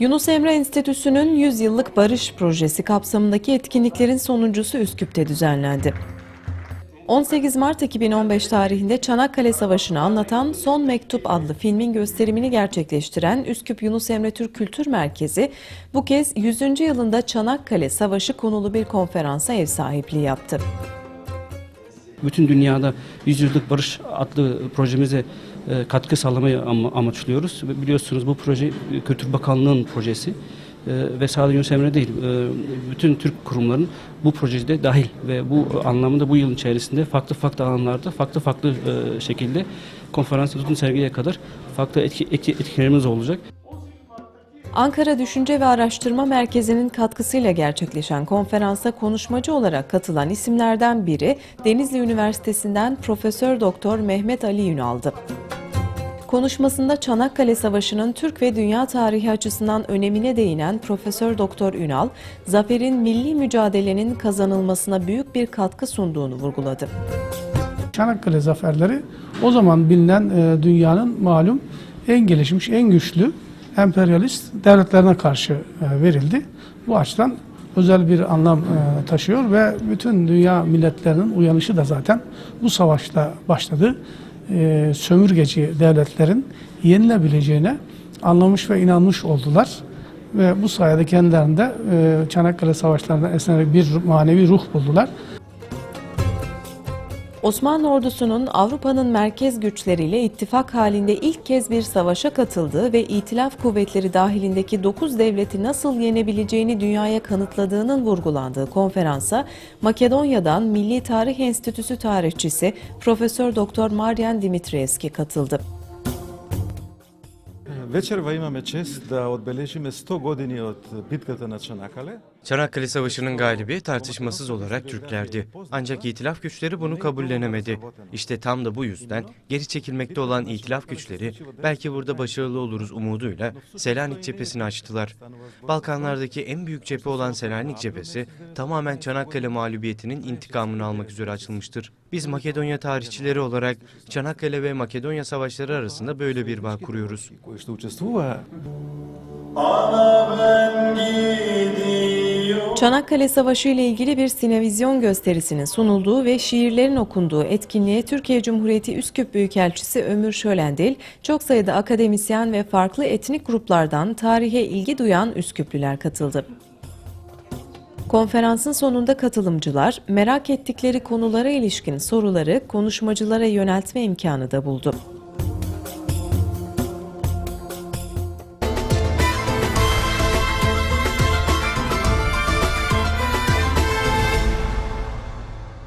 Yunus Emre Enstitüsü'nün 100 yıllık barış projesi kapsamındaki etkinliklerin sonuncusu Üsküp'te düzenlendi. 18 Mart 2015 tarihinde Çanakkale Savaşı'nı anlatan Son Mektup adlı filmin gösterimini gerçekleştiren Üsküp Yunus Emre Türk Kültür Merkezi bu kez 100. yılında Çanakkale Savaşı konulu bir konferansa ev sahipliği yaptı. Bütün dünyada Yüzyıllık Barış adlı projemize e, katkı sağlamayı ama- amaçlıyoruz. Biliyorsunuz bu proje e, Kültür Bakanlığı'nın projesi E, ve sadece Yunus Emre değil, bütün Türk kurumların bu projede dahil ve bu anlamda bu yılın içerisinde farklı farklı alanlarda, farklı farklı şekilde konferans tutun sergiye kadar farklı etki, etki, etkilerimiz olacak. Ankara Düşünce ve Araştırma Merkezi'nin katkısıyla gerçekleşen konferansa konuşmacı olarak katılan isimlerden biri Denizli Üniversitesi'nden Profesör Doktor Mehmet Ali Ünal'dı. Konuşmasında Çanakkale Savaşı'nın Türk ve dünya tarihi açısından önemine değinen Profesör Doktor Ünal, zaferin milli mücadelenin kazanılmasına büyük bir katkı sunduğunu vurguladı. Çanakkale zaferleri o zaman bilinen e, dünyanın malum en gelişmiş, en güçlü emperyalist devletlerine karşı e, verildi. Bu açıdan özel bir anlam e, taşıyor ve bütün dünya milletlerinin uyanışı da zaten bu savaşla başladı. E, sömürgeci devletlerin yenilebileceğine anlamış ve inanmış oldular. Ve bu sayede kendilerinde Çanakkale savaşlarından esinlenerek bir manevi ruh buldular. Osmanlı ordusunun Avrupa'nın merkez güçleriyle ittifak halinde ilk kez bir savaşa katıldığı ve itilaf kuvvetleri dahilindeki 9 devleti nasıl yenebileceğini dünyaya kanıtladığının vurgulandığı konferansa Makedonya'dan Milli Tarih Enstitüsü tarihçisi Profesör Doktor Marjan Dimitrievski katıldı. Večerva imame čest da odbeležime 100 godini od bitkata na Čanakkale. Çanakkale Savaşı'nın galibi tartışmasız olarak Türklerdi. Ancak itilaf güçleri bunu kabullenemedi. İşte tam da bu yüzden geri çekilmekte olan itilaf güçleri belki burada başarılı oluruz umuduyla Selanik cephesini açtılar. Balkanlardaki en büyük cephe olan Selanik cephesi tamamen Çanakkale mağlubiyetinin intikamını almak üzere açılmıştır. Biz Makedonya tarihçileri olarak Çanakkale ve Makedonya savaşları arasında böyle bir bağ kuruyoruz. Çanakkale Savaşı ile ilgili bir sinevizyon gösterisinin sunulduğu ve şiirlerin okunduğu etkinliğe Türkiye Cumhuriyeti Üsküp Büyükelçisi Ömür Şölendil, çok sayıda akademisyen ve farklı etnik gruplardan tarihe ilgi duyan Üsküplüler katıldı. Konferansın sonunda katılımcılar merak ettikleri konulara ilişkin soruları konuşmacılara yöneltme imkanı da buldu.